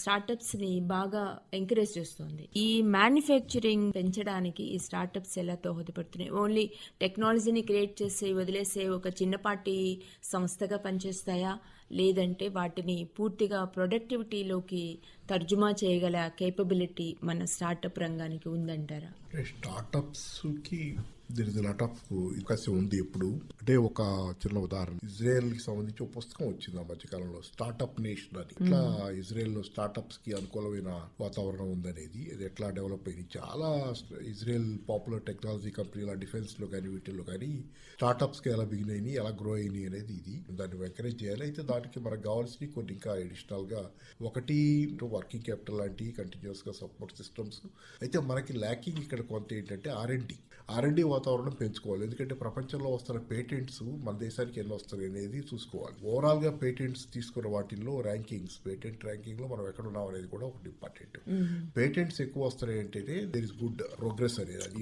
స్టార్టప్స్ని బాగా ఎంకరేజ్ చేస్తుంది. ఈ మ్యానుఫ్యాక్చరింగ్ పెంచడానికి ఈ స్టార్టప్స్ ఎలా దోహదపడుతున్నాయి? ఓన్లీ టెక్నాలజీని క్రియేట్ చేసి వదిలేసే ఒక చిన్నపాటి సంస్థగా పనిచేస్తాయా? లేదంటే వాటిని పూర్తిగా ప్రొడక్టివిటీలోకి తర్జుమా చేయగల కేపబిలిటీ మన స్టార్టప్ రంగానికి ఉందంటారా? స్టార్టప్స్కి దిర్ ఇస్ లాట్ ఆఫ్ అవకాశం ఉంది ఇప్పుడు అంటే ఒక చిన్న ఉదాహరణ. ఇజ్రాయెల్కి సంబంధించి ఒక పుస్తకం వచ్చింది ఆ మధ్యకాలంలో స్టార్టప్ నేషన్ అని. ఇట్లా ఇజ్రాయెల్లో స్టార్టప్స్కి అనుకూలమైన వాతావరణం ఉందనేది అది ఎట్లా డెవలప్ అయింది? చాలా ఇజ్రాయెల్ పాపులర్ టెక్నాలజీ కంపెనీల డిఫెన్స్లో కానీ వీటిల్లో కానీ స్టార్టప్స్కి ఎలా బిగిన్ అయినాయి ఎలా గ్రో అయినాయి అనేది ఇది. దాన్ని ఎంకరేజ్ చేయాలి. అయితే దానికి మనకు కావాల్సిన కొన్ని ఇంకా అడిషనల్గా ఒకటి వర్కింగ్ క్యాపిటల్ లాంటి కంటిన్యూస్గా సపోర్ట్ సిస్టమ్స్ అయితే మనకి ల్యాకింగ్ ఇక్కడ కొంత ఏంటంటే ఆర్ఎండి ఆర్ఎండి వాతావరణం పెంచుకోవాలి. ఎందుకంటే ప్రపంచంలో వస్తున్న పేటెంట్స్ మన దేశానికి ఎన్ని వస్తాయి అనేది చూసుకోవాలి. ఓవరాల్గా పేటెంట్స్ తీసుకున్న వాటిల్లో ర్యాంకింగ్స్ పేటెంట్ ర్యాంకింగ్లో మనం ఎక్కడ ఉన్నాం అనేది కూడా ఒకటి ఇంపార్టెంట్ పేటెంట్స్ ఎక్కువ వస్తున్నాయి అంటే దేర్ ఇస్ గుడ్ ప్రోగ్రెస్ అనేది అది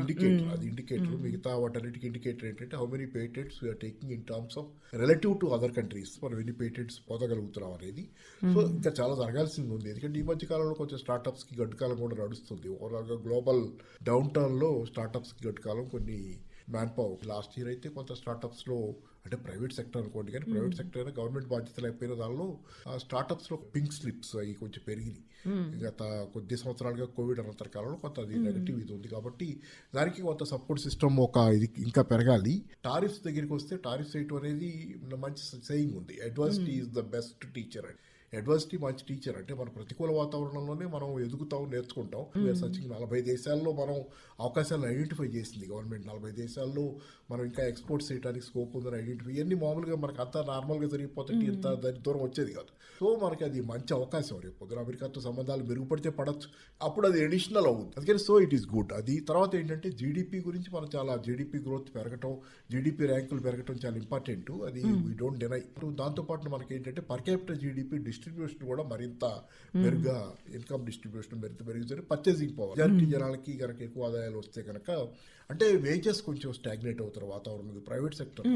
ఇండికేటర్ అది ఇండికేటర్ మిగతా వాటన్నిటికి ఇండికేటర్ ఏంటంటే how many patents we are taking in terms of relative to other countries మనం ఎన్ని పేటెంట్స్ పొందగలుగుతున్నాం అనేది. సో ఇంకా చాలా జరగాల్సింది ఉంది. ఎందుకంటే ఈ మధ్య కాలంలో కొంచెం స్టార్టప్స్కి గడ్డు కాలం కూడా నడుస్తుంది. ఓవరాల్గా గ్లోబల్ డౌన్ టర్న్లో స్టార్టప్స్కి గడ్డు కాలం కొన్ని మ్యాన్ పవర్ లాస్ట్ ఇయర్ అయితే కొంత స్టార్టప్స్లో అంటే ప్రైవేట్ సెక్టర్ అనుకోండి కానీ ప్రైవేట్ సెక్టర్ అయినా గవర్నమెంట్ బాధ్యత లేకపోయిన దానిలో స్టార్టప్స్లో పింక్ స్లిప్స్ అవి కొంచెం పెరిగినాయి. గత కొద్ది సంవత్సరాలుగా కోవిడ్ అనంతర కాలంలో కొంత అది నెగటివ్ ఇది ఉంది కాబట్టి దానికి కొంత సపోర్ట్ సిస్టమ్ ఒక ఇది ఇంకా పెరగాలి. టారిఫ్స్ దగ్గరికి వస్తే టారిఫ్స్ వేయటం అనేది మంచి సేయింగ్ ఉంది. Adversity is the best teacher అని. అడ్వాన్స్టీ మంచి టీచర్. అంటే మన ప్రతికూల వాతావరణంలోనే మనం ఎదుగుతాం నేర్చుకుంటాం. సచిన్ నలభై దేశాల్లో మనం అవకాశాలను ఐడెంటిఫై చేసింది గవర్నమెంట్ నలభై దేశాల్లో మనం ఇంకా ఎక్స్పోర్ట్స్ చేయడానికి స్కోప్ ఉందని ఐడెంటిఫై ఇవన్నీ మామూలుగా మనకు అంతా నార్మల్గా జరిగిపోతే ఇంత దాని దూరం వచ్చేది కాదు. సో మనకి అది మంచి అవకాశం రేపు పొద్దున అమెరికాతో సంబంధాలు మెరుగుపడితే పడచ్చు. అప్పుడు అది అడిషనల్ అవుతుంది అందుకని సో ఇట్ ఈస్ గుడ్ అది తర్వాత ఏంటంటే జీడిపి గురించి మనం చాలా జీడిపి గ్రోత్ పెరగటం జీడిపి ర్యాంకులు పెరగటం చాలా ఇంపార్టెంట్ అది వీ డోంట్ డినై దాంతోపాటు మనకి ఏంటంటే పర్ క్యాపిటల్ జీడిపి డిస్ట్రిబ్యూషన్ కూడా మరింత మెరుగ్గా ఇన్కమ్ డిస్ట్రిబ్యూషన్ మరింత మెరుగుతుంది. పర్చేసింగ్ పవర్ మెజారిటీ జనాలకి కనుక ఎక్కువ ఆదాయాలు వస్తే కనుక అంటే వేజెస్ కొంచెం స్టాగ్నేట్ అవుతారు వాతావరణం ప్రైవేట్ సెక్టర్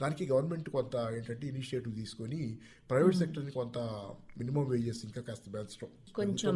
దానికి గవర్నమెంట్ కొంత ఏంటంటే ఇనిషియేటివ్ తీసుకొని ప్రైవేట్ సెక్టర్ని కొంత మినిమం వేజెస్ ఇంకా కాస్త పెంచడం. కొంచెం.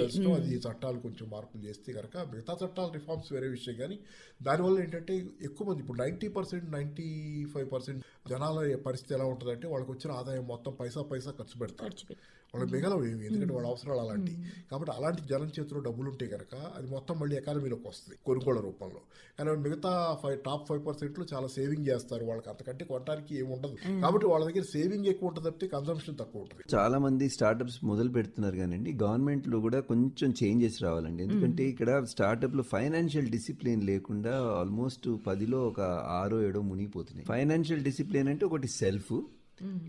పెంచడం, అది చట్టాలు కొంచెం మార్పులు చేస్తే కనుక మిగతా చట్టాల రిఫార్మ్స్ వేరే విషయం కానీ దానివల్ల ఏంటంటే ఎక్కువ మంది ఇప్పుడు ninety percent ninety five percent జనాల పరిస్థితి ఎలా ఉంటుందంటే వాళ్ళకి వచ్చిన ఆదాయం మొత్తం పైసా పైసా ఖర్చు పెడతారు. వాళ్ళకి మిగలవు ఏమి ఎందుకంటే వాళ్ళ అవసరాలు అలాంటి కాబట్టి అలాంటి జనం చేతిలో డబ్బులు ఉంటే కనుక అది మొత్తం మళ్ళీ ఎకానమీలోకి వస్తుంది కొనుగోళ్ళ రూపంలో. కానీ మిగతా ఫైవ్ టాప్ ఫైవ్ పర్సెంట్లో చాలా సేవింగ్ చేస్తారు వాళ్ళకి. అంతకంటే కొనడానికి ఏమి ఉండదు. కాబట్టి వాళ్ళ దగ్గర సేవింగ్ ఎక్కువ ఉంటుంది తప్పితే కన్సంప్షన్ తక్కువ ఉంటుంది. చాలా మంది స్టార్టప్స్ మొదలు పెడుతున్నారు కానండి గవర్నమెంట్లో కూడా కొంచెం చేంజెస్ రావాలండి. ఎందుకంటే ఇక్కడ స్టార్టప్లో ఫైనాన్షియల్ డిసిప్లిన్ లేకుండా ఆల్మోస్ట్ పదిలో ఒక ఆరో ఏడో మునిగిపోతున్నాయి. ఫైనాన్షియల్ డిసిప్లిన్ అంటే ఒకటి సెల్ఫ్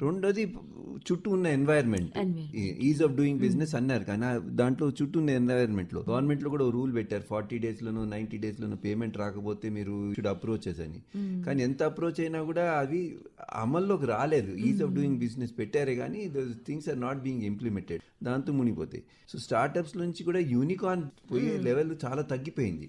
రెండోది చుట్టూ ఉన్న environment ease of doing business అన్నారు. కానీ దాంట్లో చుట్టూ ఉన్న ఎన్వైరన్మెంట్లో గవర్నమెంట్లో కూడా రూల్ పెట్టారు. ఫార్టీ డేస్ లోను నైన్టీ డేస్ లోను పేమెంట్ రాకపోతే మీరు షుడ్ అప్రోచెస్ అని. కానీ ఎంత అప్రోచ్ అయినా కూడా అవి అమల్లోకి రాలేదు. ఈజ్ ఆఫ్ డూయింగ్ బిజినెస్ పెట్టారే కానీ things are not being implemented దాంతో మునిగిపోతాయి. సో స్టార్టప్స్ నుంచి కూడా యూనికాన్ పోయే లెవెల్ చాలా తగ్గిపోయింది.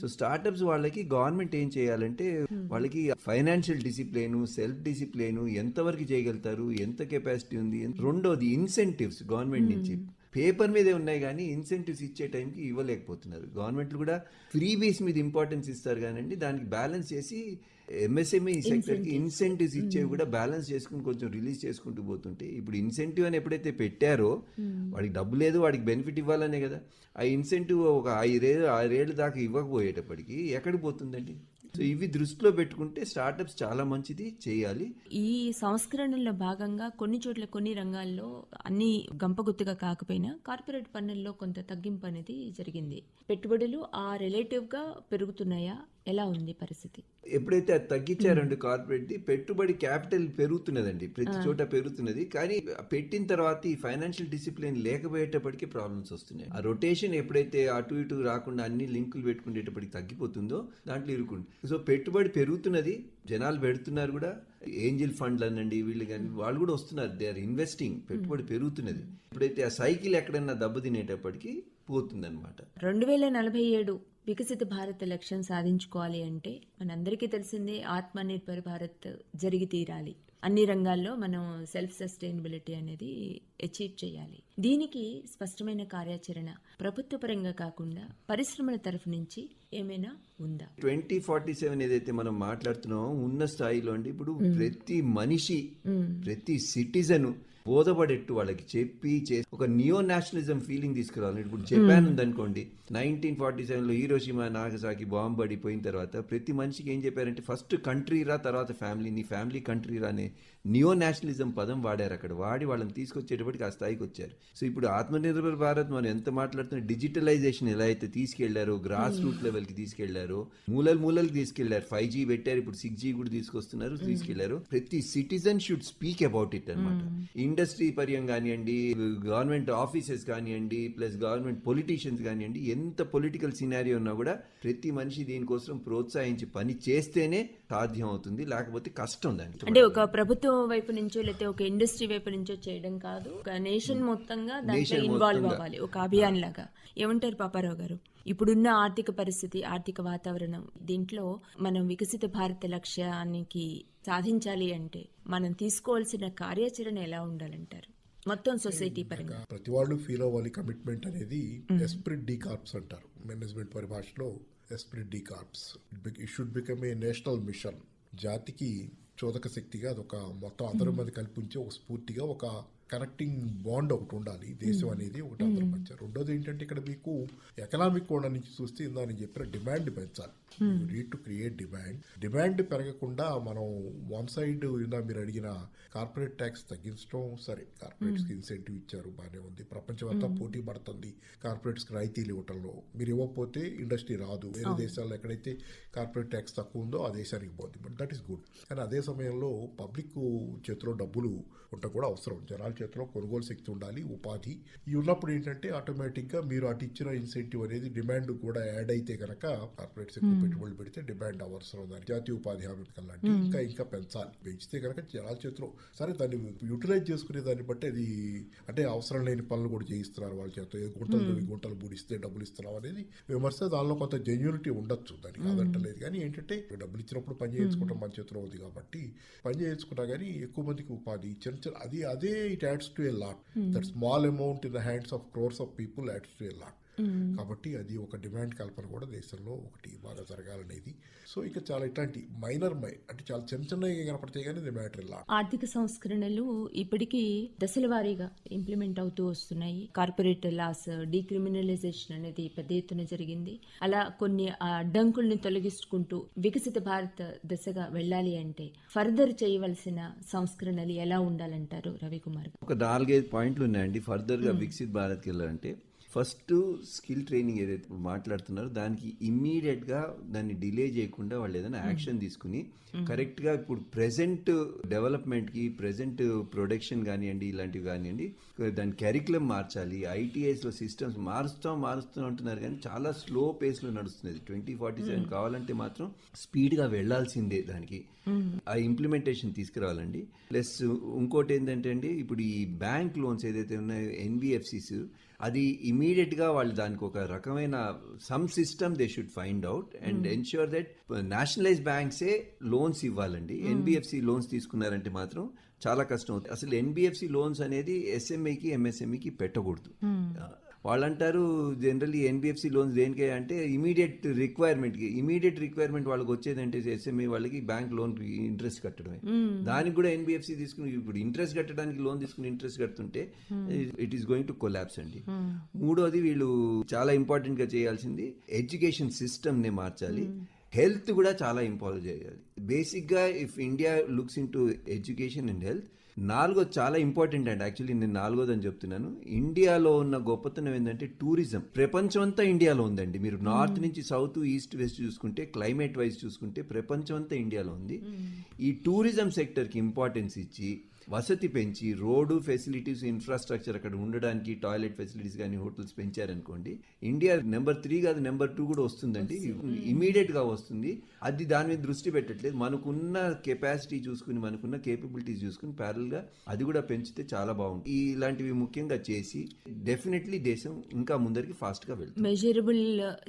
సో స్టార్టప్స్ వాళ్ళకి గవర్నమెంట్ ఏం చేయాలంటే వాళ్ళకి ఫైనాన్షియల్ డిసిప్లిన్ సెల్ఫ్ డిసిప్లిన్ ఎంతవరకు చేయగలుగుతారు? ఎంత కెపాసిటీ ఉంది? రెండోది ఇన్సెంటివ్స్ గవర్నమెంట్ నుంచి. పేపర్ మీదే ఉన్నాయి కానీ ఇన్సెంటివ్స్ ఇచ్చే టైంకి ఇవ్వలేకపోతున్నారు. గవర్నమెంట్లు కూడా ఫ్రీ బేస్ మీద ఇంపార్టెన్స్ ఇస్తారు కానండి దానికి బ్యాలెన్స్ చేసి ఎంఎస్ఎంఈ సెక్టర్కి ఇన్సెంటివ్స్ ఇచ్చేవి కూడా బ్యాలెన్స్ చేసుకుని కొంచెం రిలీజ్ చేసుకుంటూ పోతుంటే ఇప్పుడు ఇన్సెంటివ్ అని ఎప్పుడైతే పెట్టారో వాడికి డబ్బు లేదు వాడికి బెనిఫిట్ ఇవ్వాలనే కదా. ఆ ఇన్సెంటివ్ ఒక ఐదేళ్ళు ఆరేళ్ళు దాకా ఇవ్వకపోయేటప్పటికి ఎక్కడికి పోతుందండి? సో ఇవి దృష్టిలో పెట్టుకుంటే స్టార్టప్స్ చాలా మంచిది చేయాలి. ఈ సంస్కరణలో భాగంగా కొన్ని చోట్ల కొన్ని రంగాల్లో అన్ని గంపగుత్తుగా కాకపోయినా కార్పొరేట్ పన్నుల్లో కొంత తగ్గింపు అనేది జరిగింది. పెట్టుబడులు ఆ రిలేటివ్గా పెరుగుతున్నాయా? ఎలా ఉంది పరిస్థితి? ఎప్పుడైతే అది తగ్గించారండి కార్పొరేట్ పెట్టుబడి క్యాపిటల్ పెరుగుతున్నదండి ప్రతి చోట పెరుగుతున్నది. కానీ పెట్టిన తర్వాత ఈ ఫైనాన్షియల్ డిసిప్లిన్ లేకపోయేటప్పటికి ప్రాబ్లమ్స్ వస్తున్నాయి. ఆ రొటేషన్ ఎప్పుడైతే అటు ఇటు రాకుండా అన్ని లింకులు పెట్టుకునేటప్పటికి తగ్గిపోతుందో దాంట్లో ఇరుకుంది సో పెట్టుబడి పెరుగుతున్నది జనాలు పెడుతున్నారు కూడా. ఏంజిల్ ఫండ్లు అనండి వీళ్ళు కానీ వాళ్ళు కూడా వస్తున్నారు. దే ఆర్ ఇన్వెస్టింగ్ పెట్టుబడి పెరుగుతున్నది. ఎప్పుడైతే ఆ సైకిల్ ఎక్కడన్నా దెబ్బతినేటప్పటికి పోతుందన్నమాట. రెండు వేల నలభై ఏడు వికసిత భారత్ లక్ష్యం సాధించుకోవాలి అంటే మనందరికీ తెలిసిందే ఆత్మ నిర్భర్ భారత్ జరిగి తీరాలి. అన్ని రంగాల్లో మనం సెల్ఫ్ సస్టైనబిలిటీ అనేది అచీవ్ చేయాలి. దీనికి స్పష్టమైన కార్యాచరణ ప్రభుత్వ పరంగా కాకుండా పరిశ్రమల తరఫు నుంచి ఏమైనా ఉందా? ట్వంటీ ఫార్టీ సెవెన్ ఏదైతే మనం మాట్లాడుతున్నామో ఉన్న స్థాయిలో అండి ఇప్పుడు ప్రతి మనిషి ప్రతి సిటిజన్ బోధపడేట్టు వాళ్ళకి చెప్పి చే ఒక నియో నేషనలిజం ఫీలింగ్ తీసుకురావాలి. ఇప్పుడు జపాన్ ఉందనుకోండి నైన్టీన్ ఫార్టీ సెవెన్లో హీరోషిమా నాగసాకి బాంబు పడిపోయిన తర్వాత ప్రతి మనిషికి ఏం చెప్పారంటే ఫస్ట్ కంట్రీ రా తర్వాత ఫ్యామిలీ నీ ఫ్యామిలీ కంట్రీ రా అనే నియో నేషనలిజం పదం వాడారు అక్కడ. వాడి వాళ్ళని తీసుకొచ్చేటప్పటికి ఆ స్థాయికి వచ్చారు. సో ఇప్పుడు ఆత్మనిర్భర్ భారత్ మనం ఎంత మాట్లాడుతున్న డిజిటలైజేషన్ ఎలా అయితే తీసుకెళ్ళారో గ్రాస్ రూట్ లెవెల్కి తీసుకెళ్ళారో మూలలు మూలకి తీసుకెళ్ళారు. ఫైవ్ జీ పెట్టారు ఇప్పుడు సిక్స్ జీ కూడా తీసుకొస్తున్నారు తీసుకెళ్ళారు. ప్రతి citizen should speak about it అనమాట ఇండస్ట్రీ పర్యం కానివ్వండి గవర్నమెంట్ ఆఫీసెస్ కానివ్వండి ప్లస్ గవర్నమెంట్ పొలిటీషియన్స్ కానివ్వండి ఎంత పొలిటికల్ సినారియో ఉన్నా కూడా ప్రతి మనిషి దీనికోసం ప్రోత్సహించి పని చేస్తేనే సాధ్యం అవుతుంది. లేకపోతే కష్టం దానికి. అంటే ఒక ప్రభుత్వం వైపు నుంచో లేకపోతే ఒక ఇండస్ట్రీ వైపు నుంచో చేయడం కాదు. ఒక నేషన్ మొత్తంగా దాంట్లో ఇన్వాల్వ్. అవ్వాలి. ఒక అభియాన్ లాగా ఏమంటారు పాపారావు గారు? ఇప్పుడున్న ఆర్థిక పరిస్థితి ఆర్థిక వాతావరణం దీంట్లో మనం వికసిత భారత లక్ష్యానికి సాధించాలి అంటే మనం తీసుకోవాల్సిన కార్యాచరణ ఎలా ఉండాలంటారు? మొత్తం సొసైటీ పరంగా. ప్రతి వాళ్ళు ఫీల్ అవ్వాలి కమిట్మెంట్ అనేది ఎస్ప్రిట్ డీ కార్ప్స్ అంటారు. మేనేజ్మెంట్ పరిభాషలో esprit de corps it should become a national mission జాతికి చోదక శక్తిగా అదొక మొత్తం అందరి మంది కల్పించే ఒక స్ఫూర్తిగా ఒక కనెక్టింగ్ బాండ్ ఒకటి ఉండాలి దేశం అనేది ఒకటి అందరి మధ్య రెండోది ఏంటంటే ఇక్కడ మీకు ఎకనామిక్ కోణ నుంచి చూస్తే ఇందా నేను చెప్పిన డిమాండ్ పెంచాలి. Need to create demand demand పెరగకుండా మనం వన్ సైడ్ ఇందా మీరు అడిగిన కార్పొరేట్ ట్యాక్స్ తగ్గించడం సరే కార్పొరేట్స్కి ఇన్సెంటివ్ ఇచ్చారు బాగానే ఉంది. ప్రపంచం అంతా పోటీ పడుతుంది. కార్పొరేట్స్కి రాయితీలు ఇవ్వటంలో. మీరు ఇవ్వకపోతే ఇండస్ట్రీ రాదు. వేరే దేశాల్లో ఎక్కడైతే కార్పొరేట్ ట్యాక్స్ తక్కువ ఉందో ఆ దేశానికి పోతుంది బట్ దట్ ఈస్ గుడ్ కానీ అదే సమయంలో పబ్లిక్ చేతిలో డబ్బులు ఉండటం కూడా అవసరం. జనాల చేతిలో కొనుగోలు శక్తి ఉండాలి ఉపాధి. ఇవి ఉన్నప్పుడు ఏంటంటే ఆటోమేటిక్గా మీరు అటు ఇచ్చిన ఇన్సెంటివ్ అనేది డిమాండ్ కూడా యాడ్ అయితే కనుక కార్పొరేట్స్ ఎక్కువ పెట్టుబడులు పెడితే డిమాండ్ అవసరం దానికి. జాతీయ ఉపాధి హామీ పథకం లాంటి ఇంకా ఇంకా పెంచాలి. పెంచితే కనుక జనాల చేతిలో సరే దాన్ని యూటిలైజ్ చేసుకునే దాన్ని బట్టి అది అంటే అవసరం లేని పనులు కూడా చేయిస్తున్నారు వాళ్ళ చేత ఏ గుంటలు తవ్వి గుంటలు బూడిస్తే డబ్బులు ఇస్తున్నాం అనేది విమర్శ. దానిలో కొంత జెన్యూనిటీ ఉండొచ్చు దానికి. కాదంటలేదు కానీ ఏంటంటే డబ్బులు ఇచ్చినప్పుడు పని చేయించుకోవడం మన చేతిలో ఉంది కాబట్టి పని చేయించుకున్నా కానీ ఎక్కువ మందికి ఉపాధి చిన్న చిన్న అది అదే it adds to a lot. Mm. That small amount in the hands of crores of people adds to a lot. కాబట్టి అది ఒక డిమాండ్ కల్పన కూడా దేశంలో ఒకటి బాగా జరగాలనేది. సో ఇక చాలా ఇట్లాంటి మైనర్ మై అంటే చాలా చిన్న చిన్నవి కనపడతాయి కానీ ఇది మ్యాటర్ ఇలా. ఆర్థిక సంస్కరణలు ఇప్పటికీ దశల వారీగా ఇంప్లిమెంట్ అవుతూ వస్తున్నాయి. కార్పొరేట్ లాస్ డీక్రిమినలైజేషన్ అనేది పెద్ద ఎత్తున జరిగింది. అలా కొన్ని ఆ అడ్డంకుల్ని తొలగించుకుంటూ వికసిత భారత్ దశగా వెళ్ళాలి అంటే ఫర్దర్ చేయవలసిన సంస్కరణలు ఎలా ఉండాలంటారు రవికుమార్ ఒక నాలుగైదు పాయింట్లు ఉన్నాయండి. ఫర్దర్గా వికసిత్ భారత్కి వెళ్ళాలంటే ఫస్ట్ స్కిల్ ట్రైనింగ్ ఏదైతే మాట్లాడుతున్నారో దానికి ఇమ్మీడియట్గా దాన్ని డిలే చేయకుండా వాళ్ళు ఏదైనా యాక్షన్ తీసుకుని కరెక్ట్గా ఇప్పుడు ప్రెసెంట్ డెవలప్మెంట్కి ప్రెసెంట్ ప్రొడక్షన్ కానివ్వండి ఇలాంటివి కానివ్వండి దాని కరికులం మార్చాలి ఐటీఐస్లో సిస్టమ్స్ మారుస్తాం మారుస్తాం అంటున్నారు కానీ చాలా స్లో పేస్లో నడుస్తున్నది. ట్వంటీ ఫార్టీ సెవెన్ కావాలంటే మాత్రం స్పీడ్గా వెళ్ళాల్సిందే దానికి. ఆ ఇంప్లిమెంటేషన్ తీసుకురావాలండి. ప్లస్ ఇంకోటి ఏంటంటే అండి ఇప్పుడు ఈ బ్యాంక్ లోన్స్ ఏదైతే ఉన్నాయో ఎన్బిఎఫ్సిస్ అది ఇమీడియట్గా వాళ్ళు దానికి ఒక రకమైన some system they should find out and ensure that nationalise బ్యాంక్సే loans ఇవ్వాలండి. ఎన్బిఎఫ్సి లోన్స్ తీసుకున్నారంటే మాత్రం చాలా కష్టం అవుతుంది. అసలు ఎన్బిఎఫ్సి లోన్స్ అనేది ఎస్ఎంఏకి ఎంఎస్ఎంఈకి పెట్టకూడదు. వాళ్ళంటారు జనరల్లీ ఎన్బిఎఫ్సి లోన్స్ దేనికే అంటే ఇమీడియట్ రిక్వైర్మెంట్కి ఇమీడియట్ రిక్వైర్మెంట్ వాళ్ళకి వచ్చేదంటే ఎస్ఎంఏ వాళ్ళకి బ్యాంక్ లోన్ ఇంట్రెస్ట్ కట్టడమే. దానికి కూడా ఎన్బిఎఫ్సి తీసుకుని ఇప్పుడు ఇంట్రెస్ట్ కట్టడానికి లోన్ తీసుకుని interest కడుతుంటే it is going to collapse అండి. మూడోది వీళ్ళు చాలా ఇంపార్టెంట్గా చేయాల్సింది ఎడ్యుకేషన్ సిస్టమ్ని మార్చాలి. హెల్త్ కూడా చాలా ఇంపార్టెంట్ చేయాలి. బేసిక్గా if India looks into education and health నాలుగోది చాలా ఇంపార్టెంట్ అండి. యాక్చువల్లీ నేను నాలుగోది అని చెప్తున్నాను. ఇండియాలో ఉన్న గొప్పతనం ఏంటంటే టూరిజం. ప్రపంచం అంతా ఇండియాలో ఉందండి. మీరు నార్త్ నుంచి సౌత్ ఈస్ట్ వెస్ట్ చూసుకుంటే క్లైమేట్ వైజ్ చూసుకుంటే ప్రపంచం అంతా ఇండియాలో ఉంది. ఈ టూరిజం సెక్టర్కి ఇంపార్టెన్స్ ఇచ్చి వసతి పెంచి రోడ్డు ఫెసిలిటీస్ ఇన్ఫ్రాస్ట్రక్చర్ అక్కడ ఉండడానికి టాయిలెట్ ఫెసిలిటీస్ కానీ హోటల్స్ పెంచారనుకోండి ఇండియా నెంబర్ త్రీ కాదు నెంబర్ టూ కూడా వస్తుందండి. ఇమీడియట్గా వస్తుంది. అది దాని మీద దృష్టి పెట్టట్లేదు. మనకున్న కెపాసిటీ చూసుకుని మనకున్న కేపబిలిటీస్ చూసుకుని ప్యారల్గా అది కూడా పెంచితే చాలా బాగుంటుంది. ఇలాంటివి ముఖ్యంగా చేసి డెఫినెట్లీ దేశం ఇంకా ముందరికి ఫాస్ట్గా వెళ్తుంది. మెజరబుల్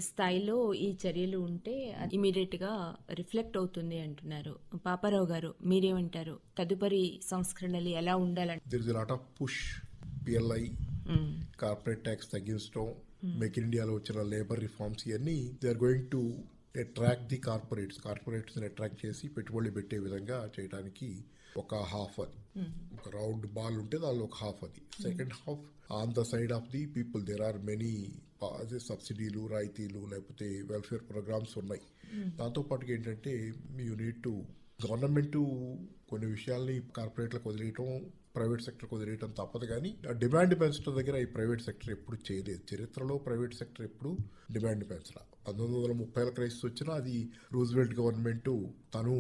స్థాయిలో ఈ చర్యలు ఉంటే ఇమీడియట్గా రిఫ్లెక్ట్ అవుతుంది అంటున్నారు. పాపారావు గారు మీరేమంటారు? తదుపరి సంస్కరణలు ఎలా ఉండాలంటే there is lot of push PLI corporate tax తగ్గించడం మేక్ ఇన్ ఇండియాలో వచ్చిన లేబర్ రిఫార్మ్స్ ఇవన్నీ they are going to attract the corporates corporates attract చేసి పెట్టుబడులు పెట్టే విధంగా చేయడానికి ఒక హాఫ్ అది. ఒక రౌండ్ బాల్ ఉంటే దానిలో ఒక హాఫ్ అది. Second half on the side of the people there are many అదే సబ్సిడీలు రాయితీలు లేకపోతే వెల్ఫేర్ ప్రోగ్రామ్స్ ఉన్నాయి. దాంతోపాటు ఏంటంటే యూ నీడ్ టు గవర్నమెంట్ కొన్ని విషయాల్ని కార్పొరేట్లకు వదిలేయటం ప్రైవేట్ సెక్టర్కి వదిలేయటం తప్పదు కానీ ఆ డిమాండ్ పెంచడం దగ్గర ఈ ప్రైవేట్ సెక్టర్ ఎప్పుడు చేయలేదు చరిత్రలో ప్రైవేట్ సెక్టర్ ఎప్పుడు డిమాండ్ పెంచరా పంతొమ్మిది వందల ముప్పైల క్రైసిస్ వచ్చినా అది రూజ్వెల్ట్ గవర్నమెంట్ తను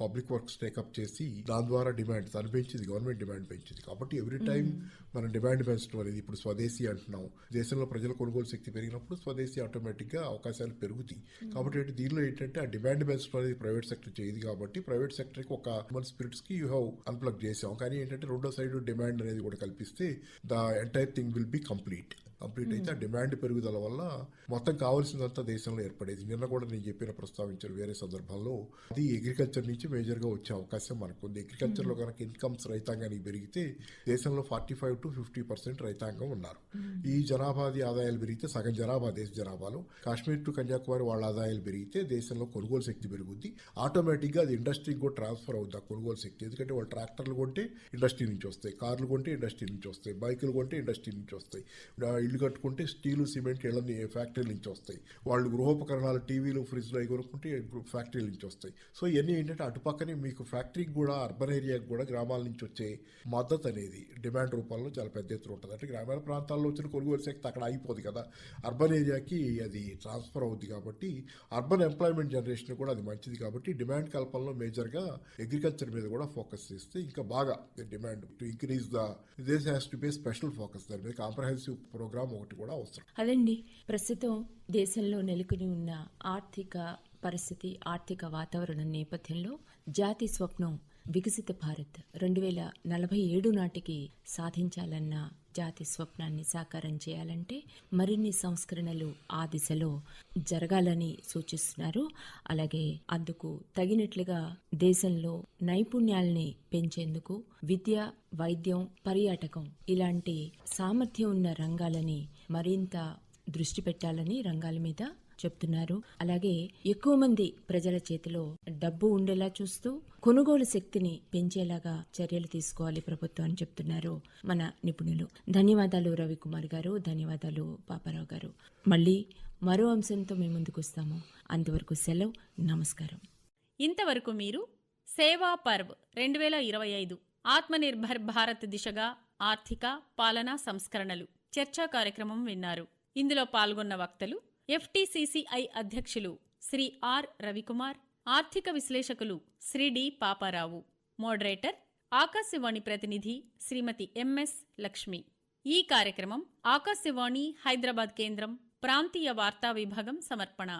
పబ్లిక్ వర్క్స్ టేకప్ చేసి దాని ద్వారా డిమాండ్ తను పెంచింది గవర్నమెంట్ డిమాండ్ పెంచింది. కాబట్టి ఎవ్రీ టైం మనం డిమాండ్ పెంచడం అనేది ఇప్పుడు స్వదేశీ అంటున్నాం. దేశంలో ప్రజల కొనుగోలు శక్తి పెరిగినప్పుడు స్వదేశీ ఆటోమేటిక్గా అవకాశాలు పెరుగుతాయి. కాబట్టి దీనిలో ఏంటంటే ఆ డిమాండ్ పెంచడం అనేది ప్రైవేట్ సెక్టర్ చేయదు కాబట్టి ప్రైవేట్ సెక్టర్కి ఒక హ్యూమన్ స్పిరిట్స్కి యూ హ్యావ్ అన్ప్లగ్ చేసాం. కానీ ఏంటంటే రెండో సైడ్ డిమాండ్ అనేది కూడా కల్పిస్తే the entire thing will be complete. Complete అయితే ఆ డిమాండ్ పెరుగుదల వల్ల మొత్తం కావాల్సిందంతా దేశంలో ఏర్పడేది. నిన్న కూడా నేను చెప్పిన ప్రస్తావించారు వేరే సందర్భాల్లో. అది అగ్రికల్చర్ నుంచి మేజర్గా వచ్చే అవకాశం మనకు ఉంది అగ్రికల్చర్లో కనుక ఇన్కమ్స్ రైతాంగానికి పెరిగితే దేశంలో forty five to fifty percent రైతాంగం ఉన్నారు. ఈ జనాభాది ఆదాయాలు పెరిగితే సగం జనాభా దేశ జనాభాలో కాశ్మీర్ టు కన్యాకుమారి వాళ్ళ ఆదాయాలు పెరిగితే దేశంలో కొనుగోలు శక్తి పెరుగుద్ది. ఆటోమేటిక్గా అది ఇండస్ట్రీకి కూడా ట్రాన్స్ఫర్ అవుద్ది ఆ కొనుగోలు శక్తి. ఎందుకంటే వాళ్ళు ట్రాక్టర్లు కొంటే ఇండస్ట్రీ నుంచి వస్తాయి కార్లు కొంటే ఇండస్ట్రీ నుంచి వస్తాయి బైకులు కొంటే ఇండస్ట్రీ నుంచి వస్తాయి. ఇల్లు కట్టుకుంటే స్టీలు సిమెంట్ ఇళ్ళని ఫ్యాక్టరీ నుంచి వస్తాయి? వాళ్ళు గృహోపకరణాలు టీవీలు ఫ్రిడ్జ్లు అవి కొనుక్కుంటే ఫ్యాక్టరీల నుంచి వస్తాయి. సో ఇవన్నీ ఏంటంటే అటుపక్కనే మీకు ఫ్యాక్టరీకి కూడా అర్బన్ ఏరియాకి కూడా గ్రామాల నుంచి వచ్చే మద్దతు అనేది డిమాండ్ రూపంలో చాలా పెద్ద ఎత్తున ఉంటుంది. అంటే గ్రామీణ ప్రాంతాల్లో వచ్చిన కొనుగోలు శక్తి అక్కడ అయిపోదు కదా. అర్బన్ ఏరియాకి అది ట్రాన్స్ఫర్ అవుద్ది కాబట్టి అర్బన్ ఎంప్లాయ్మెంట్ జనరేషన్ కూడా అది మంచిది కాబట్టి డిమాండ్ కల్పనలో మేజర్గా అగ్రికల్చర్ మీద కూడా ఫోకస్ చేస్తే ఇంకా బాగా డిమాండ్ టు ఇంక్రీజ్ ద దేశ has to be special focus దాని మీద. కాంప్రహెన్సివ్ ప్రోగ్రామ్ ఒకటి కూడా అవసరం. అదండి. ప్రస్తుతం దేశంలో నెలకొని ఉన్న ఆర్థిక పరిస్థితి ఆర్థిక వాతావరణం నేపథ్యంలో జాతి స్వప్నం వికసిత భారత్ రెండు వేల నలభై ఏడు నాటికి సాధించాలన్న జాతి స్వప్నాన్ని సాకారం చేయాలంటే మరిన్ని సంస్కరణలు ఆ దిశలో జరగాలని సూచిస్తున్నారు. అలాగే అందుకు తగినట్లుగా దేశంలో నైపుణ్యాల్ని పెంచేందుకు విద్య వైద్యం పర్యాటకం ఇలాంటి సామర్థ్యం ఉన్న రంగాలని మరింత దృష్టి పెట్టాలని రంగాల మీద చెప్తున్నారు. అలాగే ఎక్కువ మంది ప్రజల చేతిలో డబ్బు ఉండేలా చూస్తూ కొనుగోలు శక్తిని పెంచేలాగా చర్యలు తీసుకోవాలి ప్రభుత్వం అని చెప్తున్నారు మన నిపుణులు. ధన్యవాదాలు రవికుమార్ గారు. ధన్యవాదాలు పాపారావు గారు. మళ్ళీ మరో అంశంతో మేము ముందుకు వస్తాము. అంతవరకు సెలవు. నమస్కారం. ఇంతవరకు మీరు సేవా పర్వ్ రెండు వేల ఇరవై ఐదు ఆత్మనిర్భర్ భారత్ దిశగా ఆర్థిక పాలనా సంస్కరణలు చర్చా కార్యక్రమం విన్నారు. ఇందులో పాల్గొన్న వక్తలు ఎఫ్టీసీసీఐ అధ్యక్షులు శ్రీ ఆర్ రవికుమార్ ఆర్థిక విశ్లేషకులు శ్రీ డి పాపారావు. మోడరేటర్ ఆకాశవాణి ప్రతినిధి శ్రీమతి ఎంఎస్ లక్ష్మి. ఈ కార్యక్రమం ఆకాశవాణి హైదరాబాద్ కేంద్రం ప్రాంతీయ వార్తా విభాగం సమర్పణ.